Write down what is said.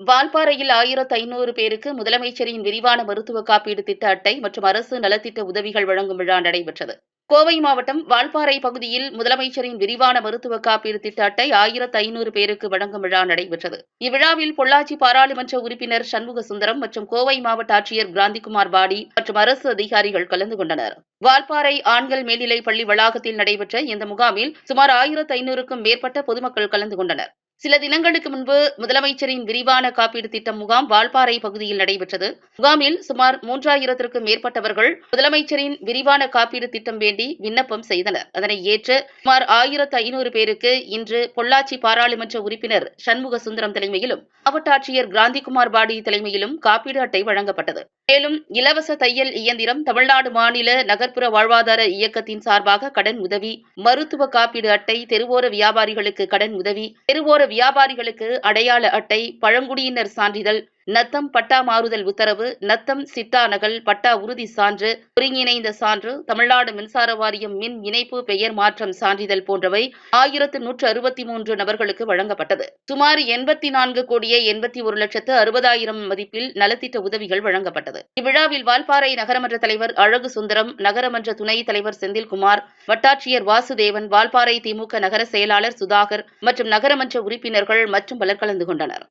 வால்பாறையில் ஆயிரத்து ஐநூறு பேருக்கு முதலமைச்சரின் விரிவான மருத்துவ காப்பீடு திட்ட அட்டை மற்றும் அரசு நலத்திட்ட உதவிகள் வழங்கும் விழா நடைபெற்றது. கோவை மாவட்டம் வால்பாறை பகுதியில் முதலமைச்சரின் விரிவான மருத்துவ காப்பீடு திட்ட அட்டை ஆயிரத்து ஐநூறு பேருக்கு வழங்கும் விழா நடைபெற்றது. இவ்விழாவில் பொள்ளாச்சி பாராளுமன்ற உறுப்பினர் சண்முக சுந்தரம் மற்றும் கோவை மாவட்ட ஆட்சியர் கிராந்திகுமார் பாடி மற்றும் அரசு அதிகாரிகள் கலந்து கொண்டனர். வால்பாறை ஆண்கள் மேல்நிலைப் பள்ளி வளாகத்தில் நடைபெற்ற இந்த முகாமில் சுமார் ஆயிரத்து ஐநூறுக்கும் மேற்பட்ட பொதுமக்கள் கலந்து கொண்டனர். சில தினங்களுக்கு முன்பு முதலமைச்சரின் விரிவான காப்பீடு திட்டம் முகாம் வால்பாறை பகுதியில் நடைபெற்றது. முகாமில் சுமார் மூன்றாயிரத்திற்கும் மேற்பட்டவர்கள் முதலமைச்சரின் விரிவான காப்பீடு திட்டம் வேண்டி விண்ணப்பம் செய்தனர். அதனை ஏற்று சுமார் ஆயிரத்து ஐநூறு பேருக்கு இன்று பொள்ளாச்சி பாராளுமன்ற உறுப்பினர் சண்முக சுந்தரம் தலைமையிலும் மாவட்ட ஆட்சியர் கிராந்திகுமார் பாடி தலைமையிலும் காப்பீடு அட்டை வழங்கப்பட்டது. மேலும் இலவச தையல் இயந்திரம் தமிழ்நாடு மாநில நகர்ப்புற வாழ்வாதார இயக்கத்தின் சார்பாக கடன் உதவி மருத்துவ காப்பீடு அட்டை தெருவோர வியாபாரிகளுக்கு கடன் உதவி தெருவோர வியாபாரிகளுக்கு அடையாள அட்டை பழங்குடியினர் சான்றிதழ் நத்தம் பட்டா மாறுதல் உத்தரவு நத்தம் சிட்டா நகல் பட்டா உறுதி சான்று ஒருங்கிணைந்த சான்று தமிழ்நாடு மின்சார வாரியம் மின் இணைப்பு பெயர் மாற்றம் சான்றிதழ் போன்றவை ஆயிரத்து நூற்று அறுபத்தி மூன்று நபர்களுக்கு வழங்கப்பட்டது. சுமார் எண்பத்தி நான்கு கோடியே எண்பத்தி ஒரு லட்சத்து அறுபதாயிரம் மதிப்பில் நலத்திட்ட உதவிகள் வழங்கப்பட்டது. இவ்விழாவில் வால்பாறை நகரமன்ற தலைவர் அழகு சுந்தரம் நகரமன்ற துணைத் தலைவர் செந்தில்குமார் வட்டாட்சியர் வாசுதேவன் வால்பாறை திமுக நகர செயலாளர் சுதாகர் மற்றும் நகரமன்ற உறுப்பினர்கள் மற்றும் பலர் கலந்து கொண்டனர்.